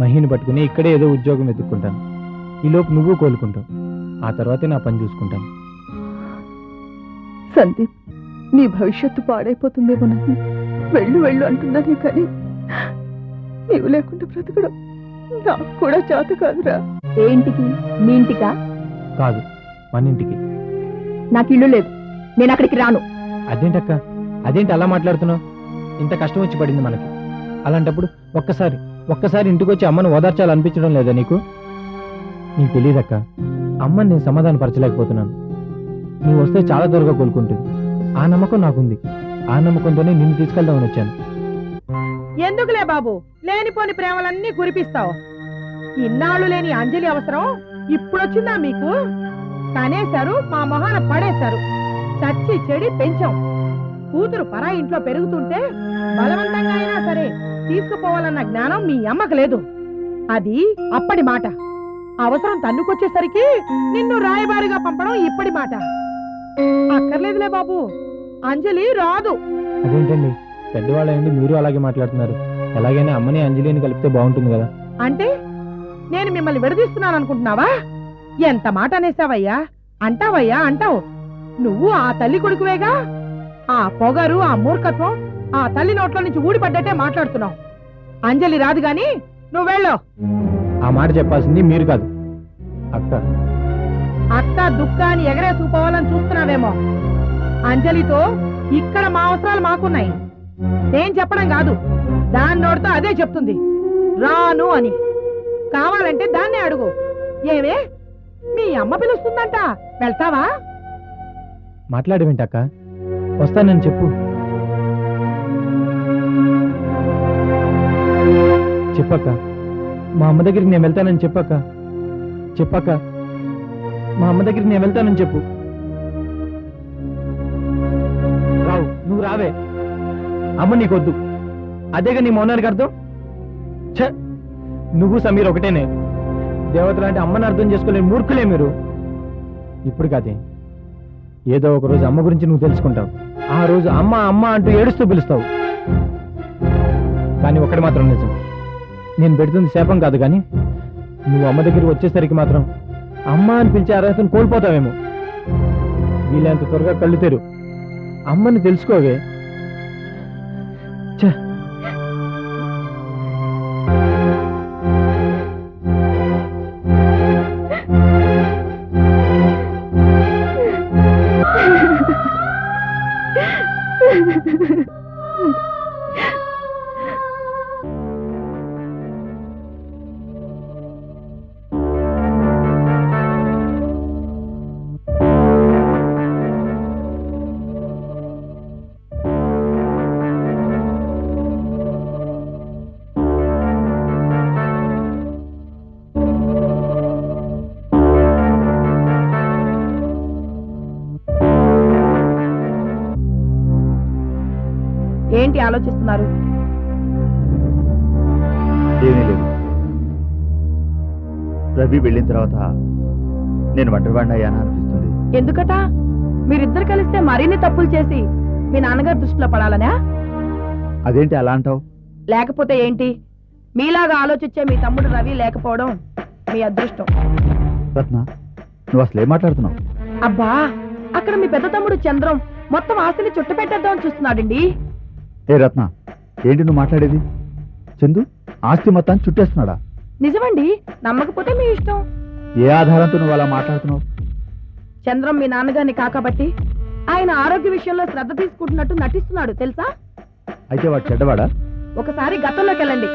మహిని పట్టుకుని ఇక్కడే ఏదో ఉద్యోగం వెతుక్కుంటాను. ఈలోపు నువ్వు కోలుకుంటావు. ఆ తర్వాతే నా పని చూసుకుంటాను. సందీప్ నీ భవిష్యత్తు పాడైపోతుందేమోనని వెళ్ళు వెళ్ళు అంటున్నానే కానీ నీవు లేకుండా బ్రతకడం నాకు కూడా చేత కాదురా. ఏ ఇంటికి? మీ ఇంటికా? కాదు మన ఇంటికి. నాకు ఇల్లు లేదు. నేను అక్కడికి రాను. అదేంటక్క? అదేంటి అలా మాట్లాడుతున్నావు? ఇంత కష్టం వచ్చి పడింది మనకి. అలాంటప్పుడు ఒక్కసారి ఒక్కసారి ఇంటికి వచ్చి అమ్మను ఓదార్చాలనిపించడం లేదా నీకు? నీకు తెలియదక్క అమ్మని నేను సమాధానపరచలేకపోతున్నాను. నువ్వు వస్తే చాలా త్వరగా కోలుకుంటుంది. ఆ నమ్మకం నాకుంది. ఆ నమ్మకంతోనే నిన్ను తీసుకెళ్దామని వచ్చాను. ఎందుకులే బాబు? లేనిపోని ప్రేమలన్నీ కురిపిస్తావు. ఇన్నాళ్ళు లేని అంజలి అవసరం ఇప్పుడొచ్చిందా మీకు? కనేశారు మా మొహాన పడేశారు. చచ్చి చెడి పెంచాం. కూతురు పరా ఇంట్లో పెరుగుతుంటే బలవంతంగా అయినా సరే తీసుకుపోవాలన్న జ్ఞానం మీ అమ్మకు లేదు. అది అప్పటి మాట. అవసరం తన్నుకొచ్చేసరికి నిన్ను రాయబారిగా పంపడం ఇప్పటి మాట. అక్కర్లేదులే బాబు. అంజలి రాదు. అదేంటండి? పెద్దవాళ్ళండి మీరు అలాగే మాట్లాడుతున్నారు. ఎలాగైనా అమ్మని అంజలిని కలిపితే బాగుంటుంది కదా? అంటే నేను మిమ్మల్ని విడదీస్తున్నాను అనుకుంటున్నావా ఎంత మాట అనేసావయ్యా? అంటావయ్యా? అంటావు. నువ్వు ఆ తల్లి కొడుకువేగా? ఆ పొగరు ఆ మూర్ఖత్వం ఆ తల్లి నోట్లో నుంచి ఊడిపడ్డట్టే మాట్లాడుతున్నావు. అంజలి రాదు గాని నువ్వు వెళ్ళు. ఆ మాట చెప్పాల్సింది మీరు కాదు. అక్క. అక్క దుఃఖ అని ఎగరేసుకుపోవాలని చూస్తున్నావేమో. అంజలితో ఇక్కడ మా అవసరాలు మాకున్నాయి. నేను చెప్పడం కాదు. దాని నోటితో అదే చెప్తుంది. రాను అని. కావాలంటే దాన్నే అడుగు. ఏమే? మీ అమ్మ పిలుస్తుందంట. వెళ్తావా? మాట్లాడమేంటక్క వస్తానని చెప్పు. చెప్పక్క మా అమ్మ దగ్గరికి నేను వెళ్తానని చెప్పక్క చెప్పక్క మా అమ్మ దగ్గరికి నేను వెళ్తానని చెప్పు. రావు నువ్వు రావే. అమ్మ నీకొద్దు. అదేగా నీ మౌనానికి అర్థం? ఛ నువ్వు సమీర్ ఒకటేనే. దేవత లాంటి అమ్మని అర్థం చేసుకోలేని మూర్ఖులే మీరు. ఇప్పుడు కాదే ఏదో ఒక రోజు అమ్మ గురించి నువ్వు తెలుసుకుంటావు. ఆ రోజు అమ్మ అమ్మ అంటూ ఏడుస్తూ పిలుస్తావు. కానీ ఒకటి మాత్రం నిజం. నేను పెడుతుంది శాపం కాదు కానీ నువ్వు అమ్మ దగ్గరికి వచ్చేసరికి మాత్రం అమ్మ అని పిలిచే అర్హతను కోల్పోతావేమో. వీలైనంత త్వరగా కళ్ళు తెరు. అమ్మని తెలుసుకోవే. ఏంటి ఆలోచిస్తున్నారు? ఏమీ లేదు. రవి వెళ్ళిన తర్వాత నేను ఒంటరివాడిని అయ్యానా అనిపిస్తుంది. ఎందుకట? మీరిద్దరు కలిస్తే మరిన్ని తప్పులు చేసి మీ నాన్నగారు దృష్టిలో పడాలనా? అదేంటి అలా అంటావు? లేకపోతే ఏంటి? మీలాగా ఆలోచించే మీ తమ్ముడు రవి లేకపోవడం మీ అదృష్టం. రత్న నువ్వు అసలు ఏం మాట్లాడుతున్నావు? అబ్బా అక్కడ మీ పెద్ద తమ్ముడు చంద్రం మొత్తం ఆస్తిని చుట్టు పెట్టేద్దామని చూస్తున్నాడండి. ఏ రత్న ఏంటి నువ్వు మాట్లాడేది? చందు ఆస్తి మొత్తాన్ని చుట్టేస్తున్నాడా? నిజమండి నమ్మకపోతే మీ ఇష్టం. ఏ ఆధారంతో నువ్వు అలా మాట్లాడుతున్నావు? చంద్రం మీ నాన్నగారిని కాకబట్టి ఆయన ఆరోగ్య విషయంలో శ్రద్ధ తీసుకుంటున్నట్టు నటిస్తున్నాడు తెలుసా? అయితే వాడు చెడ్డవాడా? ఒకసారి గతంలోకి వెళ్ళండి.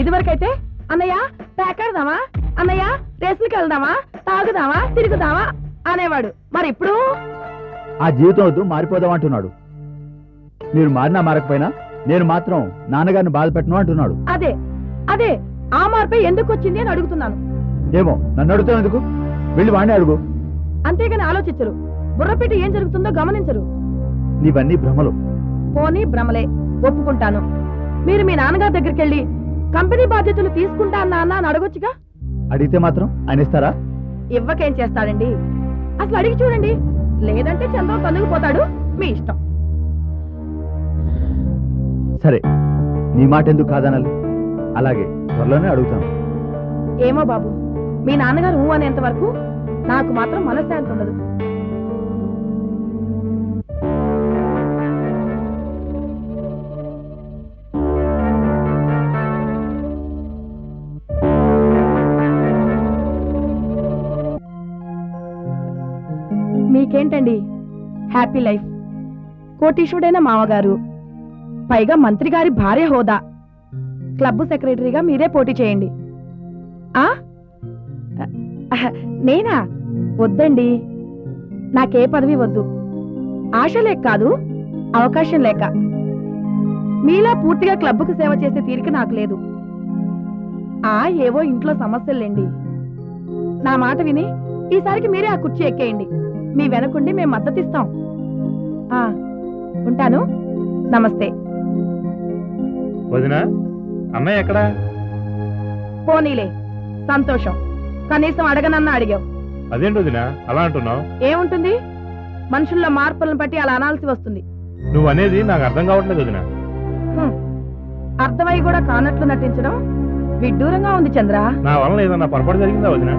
ఇదివరకైతే అన్నయ్య పేకాడదామా? అన్నయ్య రేసులకి వెళ్దామా? తాగుదామా? తిరుగుదామా? అనేవాడు. మరి ఇప్పుడు? ఆ జీవితం వద్దు మారిపోదాం అంటున్నాడు. మీరు మారినా మారకపోయినా నేను మాత్రం నాన్నగారిని బాధ పెట్టను అంటున్నాడు. అదే అదే ఆ మార్పే ఎందుకు వచ్చింది అని అడుగుతున్నాను. ఏమో నన్ను అడుగుతావు ఎందుకు? వెళ్ళి వాడిని అడుగు. అంతేగాని ఆలోచించరు. బుర్రపెట్టి ఏం జరుగుతుందో గమనించరు. నీవన్నీ భ్రమలు. పోనీ భ్రమలే ఒప్పుకుంటాను. మీరు మీ నాన్నగారి దగ్గరికి వెళ్ళి కంపెనీ బాధ్యతలు తీసుకుంటా నాన్న అని అడగొచ్చుగా? అడిగితే మాత్రం ఆయన ఇస్తారా ఇవ్వకేం చేస్తాడండి? అసలు అడిగి చూడండి. లేదంటే చంద్రం తన్నుకుపోతాడు మీ ఇష్టం. సరే నీ మాట ఎందుకు కాదనాలి? అలాగే త్వరలోనే అడుగుతాను. ఏమో బాబు మీ నాన్నగారు ఊ అనేంత వరకు నాకు మాత్రం మనశ్శాంతి ఉండదు. మీకేంటండి? Happy life. కోటీశ్వరుడైన మామగారు పైగా మంత్రి గారి భార్య హోదా. క్లబ్ సెక్రటరీగా మీరే పోటీ చేయండి. ఆ? నేనా? వద్దండి. నాకే పదవి వద్దు. ఆశ లేక కాదు అవకాశం లేక. మీలా పూర్తిగా క్లబ్కు సేవ చేసే తీరిక నాకు లేదు. ఆ ఏవో ఇంట్లో సమస్యలేండి. నా మాట విని ఈసారికి మీరే ఆ కుర్చీ ఎక్కేయండి. మీ వెనకుండి మేము మద్దతిస్తాం. ఉంటాను. నమస్తే. వదినా అన్నయ్య ఎక్కడా? పోనీలే సంతోషం. కనీసం అడగనన్నా అడిగావు. అదేంటి వదినా అలా అంటున్నావు? ఏముంటుంది? మనుషుల్లో మార్పులను బట్టి అలా అనాల్సి వస్తుంది. నువ్వు అనేది నాకు అర్థం కావట్లేదు వదినా. హ్మ్. అర్థమై కూడా కానట్లు నటించడం విడ్డూరంగా ఉంది చంద్ర. నా వలన ఏదన్నా పొరపాటు జరిగిందా వదినా?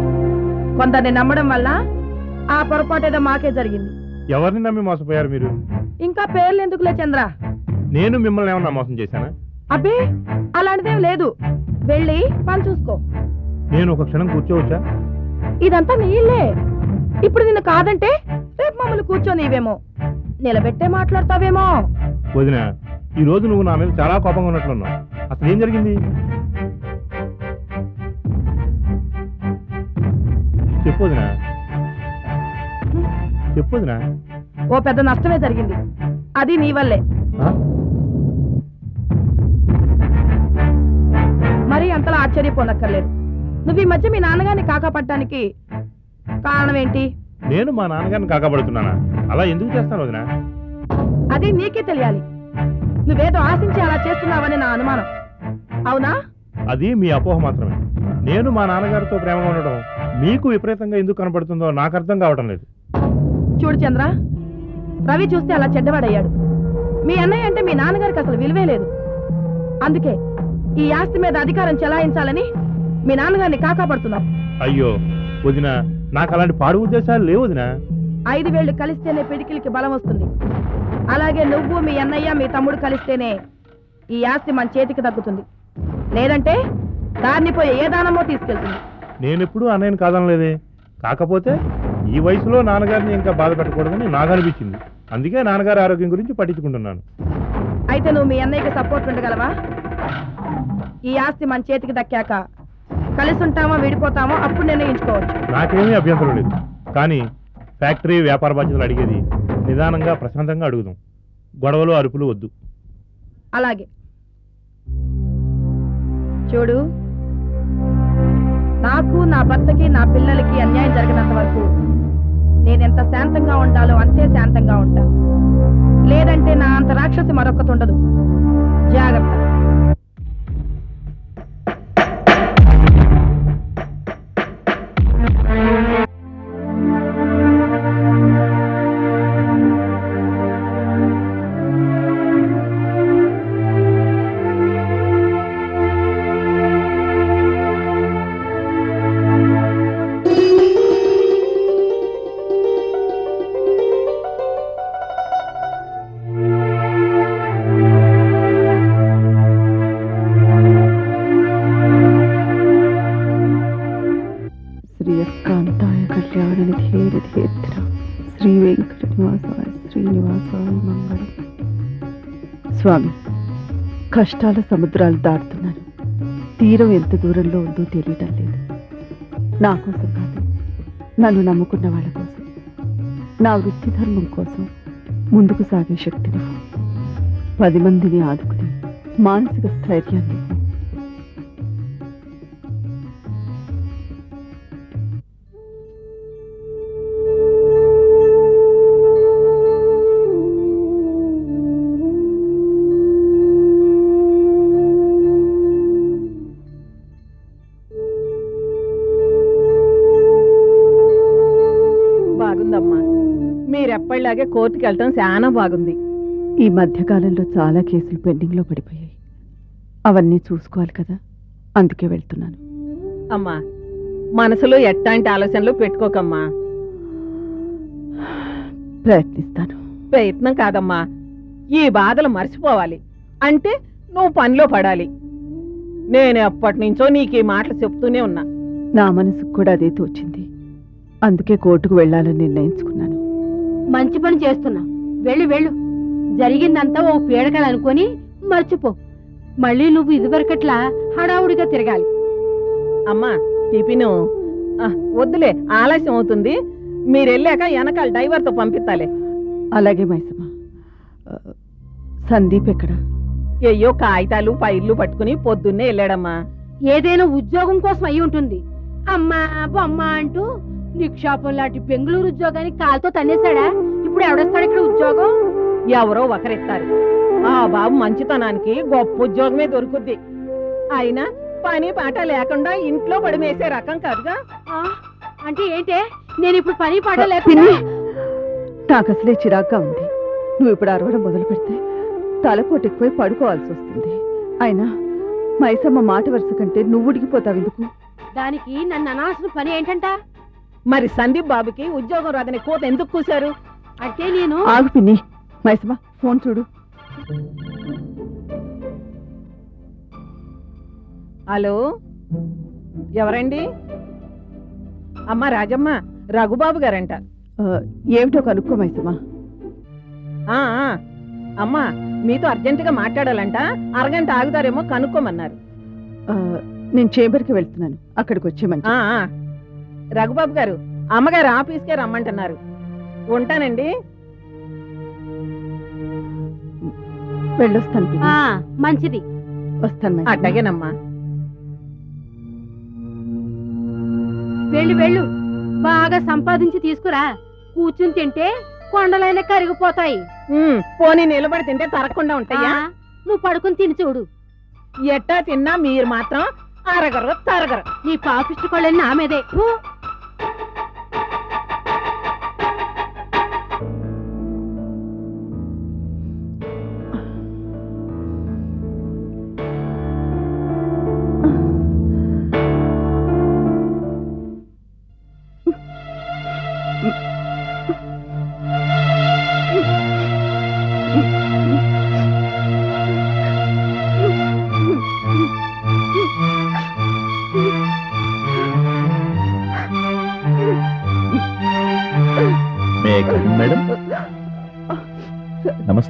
కొందరిని నమ్మడం వల్ల ఆ పొరపాటు ఏదో మాకే జరిగింది. ఎవరిని నమ్మి మోసపోయారు మీరు? ఇంకా పేర్లు ఎందుకులే చంద్ర? నేను మిమ్మల్ని ఏమన్నా మోసం చేశానా? అబ్బే అలాంటిదేం లేదు. వెళ్ళి పని చూసుకో. నేను ఒక క్షణం కూర్చోవచ్చా? ఇదంతా నీ ఇల్లే. ఇప్పుడు నిన్ను కాదంటే రేపు మమ్మల్ని కూర్చోనివేమో. నిలబెట్టే మాట్లాడతావేమో. వదినా ఈ రోజు నువ్వు నా మీద చాలా కోపంగా ఉన్నట్లున్నావు. అసలు ఏం జరిగింది? చెప్పు వదినా. చెప్పు వదినా. ఓ పెద్ద నష్టమే జరిగింది. అది నీ వల్లే. ఆశ్చర్యపోనక్కర్లేదు. నువ్వు ఈ మధ్య మీ నాన్నగారిని కాకాపట్టడానికి కారణం ఏంటి నేను మా నాన్నగారిని కాకపడుతున్నానా? అలా ఎందుకు చేస్తాను వదినా? అది నీకే తెలియాలి. నువ్వేదో ఆశించి అలా చేస్తున్నావని నా అనుమానం. అవునా? అది మీ అపోహ మాత్రమే. నేను మా నాన్నగారితో ప్రేమగా ఉండడం మీకు విపరీతంగా ఎందుకు కనపడుతుందో నాకు అర్థం కావటం లేదు. చూడు చంద్ర రవి చూస్తే అలా చెడ్డవాడయ్యాడు. మీ అన్నయ్య అంటే మీ నాన్నగారికి అసలు విలువే లేదు. అందుకే ఈ ఆస్తి మీద అధికారం చెలాయించాలని మీ నాన్నగారిని కాకాపడుతున్నావు అయ్యో వదిన నాకు అలాంటి పాడు ఉద్దేశాలు లేవు వదినా. ఐదు వేళ్ళు కలిస్తేనే పిడికిలికి బలం వస్తుంది. అలాగే నువ్వు మీ అన్నయ్య మీ తమ్ముడు కలిస్తేనే ఈ ఆస్తి మన చేతికి దక్కుతుంది లేదంటే దాన్ని పోయి ఏ దానమో తీసుకెళ్తుంది. నేనెప్పుడు అన్నయ్యని కాదనలేదే. కాకపోతే ఈ వయసులో నాన్నగారిని ఇంకా బాధ పెట్టకూడదని నాకు అనిపించింది. అందుకే నాన్నగారి ఆరోగ్యం గురించి పట్టించుకుంటున్నాను. అయితే నువ్వు మీ అన్నయ్యకి సపోర్ట్ ఉండగలవా? ఈ ఆస్తి మన చేతికి దక్కాక కలిసి ఉంటామో విడిపోతామో అప్పుడు నిర్ణయించుకోవచ్చు. నాకేమీ అభ్యంతరం లేదు. కానీ ఫ్యాక్టరీ వ్యాపార బాధ్యతలు అడిగేది నిదానంగా ప్రశాంతంగా అడుగుదాం. గొడవలు అరుపులు వద్దు. అలాగే. చూడు నాకు నా భర్తకి నా పిల్లలకి అన్యాయం జరిగినంత వరకు నేనెంత శాంతంగా ఉండాలో అంతే శాంతంగా ఉంటా. లేదంటే నా అంత రాక్షసి మరొకటి ఉండదు. స్వామి కష్టాల సముద్రాలు దాటుతున్నాను తీరం ఎంత దూరంలో ఉందో తెలియటం లేదు. నా కోసం కాదు నన్ను నమ్ముకున్న వాళ్ళ కోసం. నా వృత్తి ధర్మం కోసం ముందుకు సాగే శక్తిని పది మందిని ఆదుకుని మానసిక స్థైర్యాన్ని మీరెప్పటిలాగే కోర్టుకి వెళ్ళటం చాలా బాగుంది. ఈ మధ్యకాలంలో చాలా కేసులు పెండింగ్లో పడిపోయాయి. అవన్నీ చూసుకోవాలి కదా? అందుకే వెళ్తున్నాను. అమ్మా మనసులో ఎట్టాంటి ఆలోచనలు పెట్టుకోకమ్మా. ప్రయత్నిస్తాను. ప్రయత్నం కాదమ్మా. ఈ బాధలు మర్చిపోవాలి. అంటే నువ్వు పనిలో పడాలి. నేను ఎప్పటి నుంచో నీకు ఈ మాటలు చెప్తూనే ఉన్నా. నా మనసుకు కూడా అదే తోచింది. అందుకే కోర్టుకు వెళ్ళాలని నిర్ణయించుకున్నాను. మంచి పని చేస్తున్నా. వెళ్ళు వెళ్ళు. జరిగిందంతా ఓ పీడకలు అనుకొని మర్చిపో. మళ్ళీ నువ్వు ఇదివరకట్లా హడావుడిగా తిరగాలి. అమ్మా టిఫిను. వద్దులే ఆలస్యం అవుతుంది. మీరు వెళ్ళాక వెనకాల డ్రైవర్తో పంపిస్తాలే. అలాగే మైసమ్మ. సందీప్ ఎక్కడ? అయ్యో కాగితాలు ఫైళ్ళు పట్టుకుని పొద్దున్నే వెళ్ళాడమ్మా. ఏదైనా ఉద్యోగం కోసం అయి ఉంటుంది. అమ్మా బొమ్మ అంటూ నిక్షాపం లాంటి బెంగళూరు ఉద్యోగానికి కాలుతో తన్నేశాడా? ఇప్పుడు ఎవడొస్తాడు ఇక్కడ ఉద్యోగం? ఎవరో ఒకరిస్తారు. ఆ బాబు మంచితనానికి గొప్ప ఉద్యోగమే దొరుకుద్ది. అయినా పని పాట లేకుండా ఇంట్లో పడిమేసే రకం కాదుగా? అంటే ఏంటే? నేను ఇప్పుడు పని పాట లేకుండా నాకు అసలే చిరాగ్గా ఉంది. నువ్వు ఇప్పుడు అరవడం మొదలు పెడితే తలపోటు ఎక్కువై పడుకోవాల్సి వస్తుంది. అయినా మైసమ్మ మాట వరుస కంటే నువ్వు ఉడికిపోతావు ఎందుకు? దానికి నన్ను అనాల్సిన పని ఏంటంట? మరి సందీప్ బాబుకి ఉద్యోగం రాదని కోత ఎందుకు కూశారు? అంటే నేను. ఆగు పిన్ని. మైసమ్మ ఫోన్ చూడు. హలో? ఎవరండి? అమ్మా రాజమ్మ రఘుబాబు గారంట. ఆ, ఏమిటో కనుక్కో మైసమ్మ. ఆ ఆ, అమ్మా మీతో అర్జెంటుగా మాట్లాడాలంట. అరగంట ఆగుతారేమో కనుక్కోమన్నారు. ఆ, నేను చేంబర్కి వెళ్తున్నాను. అక్కడికి వచ్చే మంచి ఆ ఆ. రఘుబాబు గారు అమ్మగారు ఆఫీస్కే రమ్మంటున్నారు. ఉంటానండి. వెళ్ళొస్తాను ఆ, మంచిది. వస్తాను మైసమ్మ. అట్టగేనమ్మా. వెళ్ళు వెళ్ళు. బాగా సంపాదించి తీసుకురా. కూర్చుని తింటే కొండలైన కరిగిపోతాయి. ఉమ్, పోనీ నిలబడి తింటే తరగకుండా ఉంటాయా? నువ్వు పడుకుని తిని చూడు. ఎట్టా తిన్నా మీరు మాత్రం అరగరు తరగరు. నీ పాపిష్టి కొళ్ళని నా మీదే.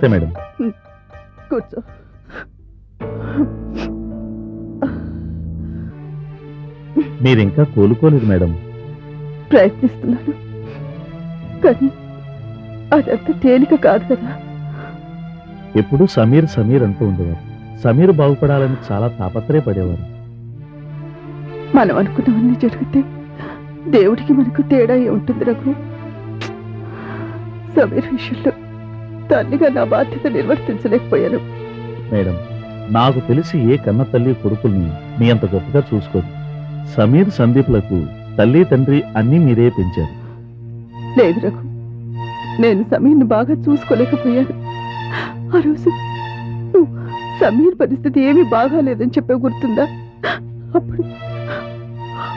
నమస్తే మేడం. కూర్చో. మీరు ఇంకా కోలుకోలేదు మేడం. ప్రయత్నిస్తున్నాను. కానీ అదంత తేలిక కాదు కదా. ఎప్పుడు సమీర్ సమీర్ అంటూ ఉండేవారు. సమీర్ బాగుపడాలని చాలా తాపత్రయపడేవారు. మనం అనుకున్నవన్నీ జరిగితే దేవుడికి మనకు తేడా ఏ ఉంటుంది రఘు? సమీర్ విషయంలో తల్లిగా నా బాధ్యత నిర్వర్తించలేకపోయాను. మేడం నాకు తెలిసి ఏ కన్న తల్లి కొడుకుల్ని మీ అంత గొప్పగా చూసుకోదు. సమీర్ సందీప్లకు తల్లి తండ్రి అన్నీ మీరే పెంచారు. లేదు రఘు నేను సమీర్ని బాగా చూసుకోలేకపోయాను. ఆ రోజు నువ్వు సమీర్ పరిస్థితి ఏమీ బాగాలేదని చెప్పే గుర్తుందా? అప్పుడు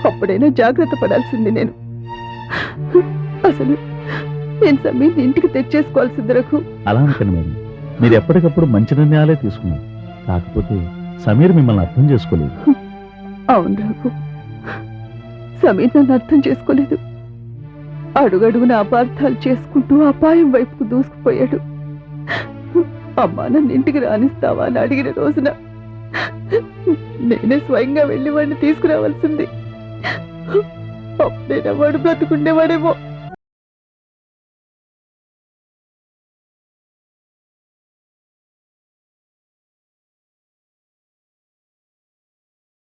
అప్పుడైనా జాగ్రత్త పడాల్సింది నేను. అసలు నేను సమీర్ని ఇంటికి తెచ్చేసుకోవాల్సింది రఘు. అలా అనకండి మేడం. మీరు ఎప్పటికప్పుడు మంచి నిర్ణయాలే తీసుకున్నారు. కాకపోతే సమీర్ మిమ్మల్ని అర్థం చేసుకోలేదు. అవును రఘు. సమీర్ నన్ను అర్థం చేసుకోలేదు. అడుగడుగున అపార్థాలు చేసుకుంటూ అపాయం వైపుకు దూసుకుపోయాడు. అమ్మా నన్ను ఇంటికి రానిస్తావా అని అడిగిన రోజున నేనే స్వయంగా వెళ్ళి వాడిని తీసుకురావాల్సింది. అప్పుడైనా వాడు బ్రతుకుండేవాడేమో.